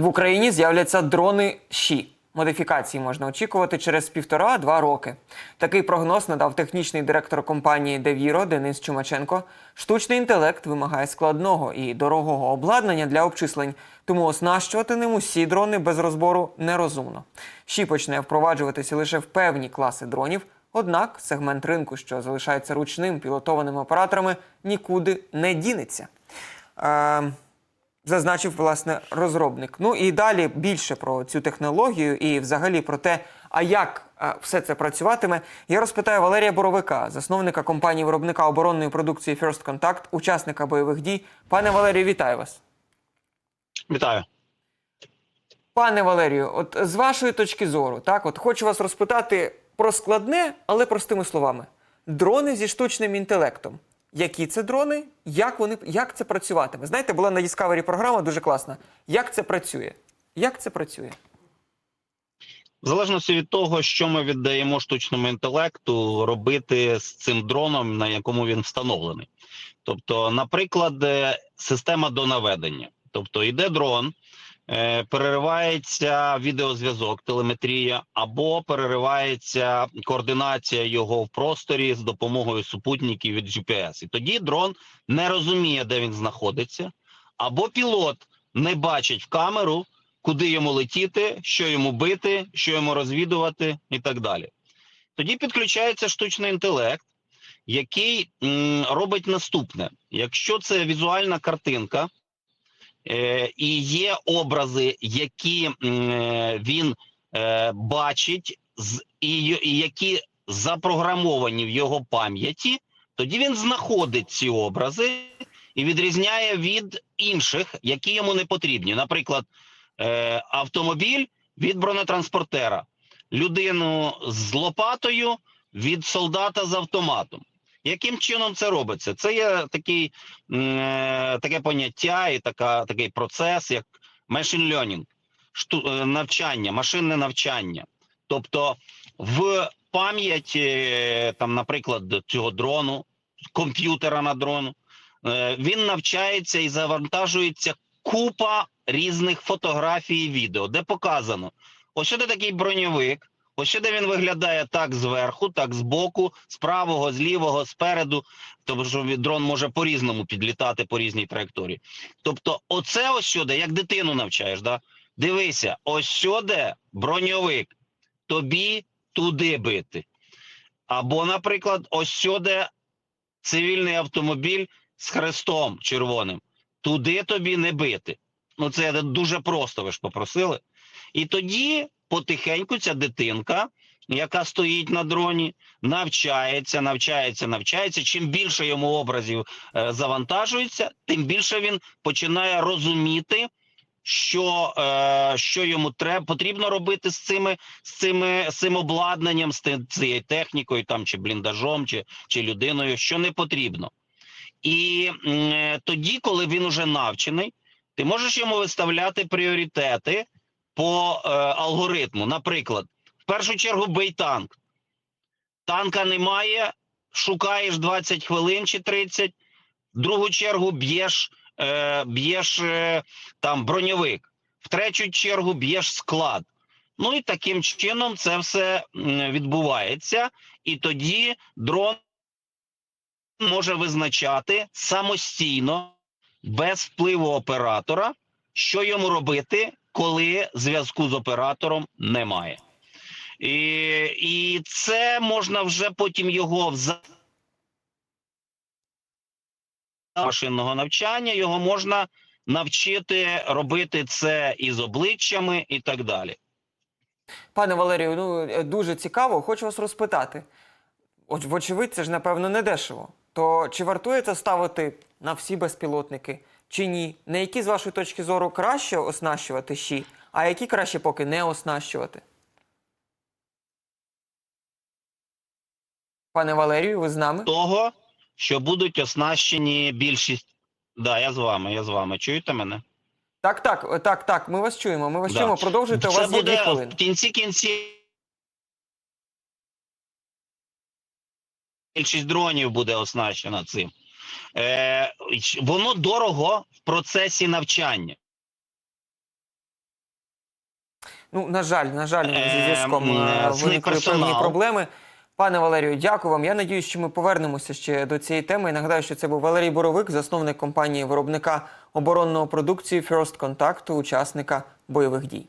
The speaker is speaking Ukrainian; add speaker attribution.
Speaker 1: В Україні з'являться дрони ЩІ. Модифікації можна очікувати через півтора-два роки. Такий прогноз надав технічний директор компанії Девіро Денис Чумаченко. Штучний інтелект вимагає складного і дорогого обладнання для обчислень, тому оснащувати ним усі дрони без розбору нерозумно. ЩІ почне впроваджуватися лише в певні класи дронів. Однак сегмент ринку, що залишається ручним пілотованими операторами, нікуди не дінеться. Е, зазначив власне розробник. Ну і далі більше про цю технологію і взагалі про те, а як е, все це працюватиме, я розпитаю Валерія Боровика, засновника компанії виробника оборонної продукції First Contact, учасника бойових дій. Пане Валерію, вітаю вас.
Speaker 2: Вітаю.
Speaker 1: Пане Валерію, от з вашої точки зору, так, от хочу вас розпитати про складне, але простими словами: дрони зі штучним інтелектом. Які це дрони? Як вони як це працюватиме? Знаєте, була на Discovery програма дуже класна. Як це працює? Як це працює?
Speaker 2: В залежності від того, що ми віддаємо штучному інтелекту, робити з цим дроном, на якому він встановлений. Тобто, наприклад, е, система до наведення. Тобто, йде дрон, переривається відеозв'язок, телеметрія, або переривається координація його в просторі з допомогою супутників від GPS. І тоді дрон не розуміє, де він знаходиться, або пілот не бачить в камеру, куди йому летіти, що йому бити, що йому розвідувати, і так далі. Тоді підключається штучний інтелект, який робить наступне: якщо це візуальна картинка, е, і є образи, які е, він е, бачить, і, які запрограмовані в його пам'яті, тоді він знаходить ці образи і відрізняє від інших, які йому не потрібні. Наприклад, е, автомобіль від бронетранспортера, людину з лопатою від солдата з автоматом. Яким чином це робиться? Це є такий, е, таке поняття і така, такий процес, як machine learning, шту, е, навчання, машинне навчання. Тобто в пам'яті, там, наприклад, цього дрону, комп'ютера на дрону, е, він навчається і завантажується купа різних фотографій і відео, де показано, ось це такий броньовик, ось де він виглядає так зверху, так збоку, з правого, з лівого, спереду, тому що дрон може по-різному підлітати по різній траєкторії. Тобто, оце ось де, як дитину навчаєш, да? дивися, ось де броньовик, тобі туди бити. Або, наприклад, ось де цивільний автомобіль з хрестом червоним туди тобі не бити. Ну це дуже просто. Ви ж попросили. І тоді потихеньку ця дитинка, яка стоїть на дроні, навчається, навчається, навчається. Чим більше йому образів е, завантажується, тим більше він починає розуміти. Що, е, що йому треба потрібно робити з цими з цими з цим обладнанням, з цією технікою, там чи бліндажом, чи, чи людиною, що не потрібно. І е, тоді, коли він уже навчений, ти можеш йому виставляти пріоритети по е, алгоритму. Наприклад, в першу чергу бий танк. Танка немає, шукаєш 20 хвилин чи 30, в другу чергу б'єш, е, б'єш е, там броньовик, в третю чергу б'єш склад. Ну і таким чином це все відбувається, і тоді дрон може визначати самостійно, без впливу оператора, що йому робити, коли зв'язку з оператором немає. І, і це можна вже потім його вза машинного навчання, його можна навчити робити це із обличчями і так далі.
Speaker 1: Пане Валерію, ну е, дуже цікаво. Хочу вас розпитати. Вочевидь, це ж напевно не дешево. То чи вартує це ставити на всі безпілотники, чи ні? На які з вашої точки зору краще оснащувати щі, а які краще поки не оснащувати? Пане Валерію, ви з нами?
Speaker 2: Того, що будуть оснащені більшість. Да, я з вами, я з вами. Чуєте мене?
Speaker 1: Так, так, так, так. Ми вас чуємо. Ми вас
Speaker 2: Да.
Speaker 1: чуємо. Продовжуйте. У вас є дві хвилини.
Speaker 2: в кінці кінці. Більшість дронів буде оснащена цим. Е, воно дорого в процесі навчання.
Speaker 1: Ну, на жаль, на жаль, зі
Speaker 2: Е,
Speaker 1: зв'язком е,
Speaker 2: злий
Speaker 1: виникли певні проблеми. Пане Валерію, дякую вам. Я надіюсь, що ми повернемося ще до цієї теми. І нагадаю, що це був Валерій Боровик, засновник компанії виробника оборонного продукції First Contact, учасника бойових дій.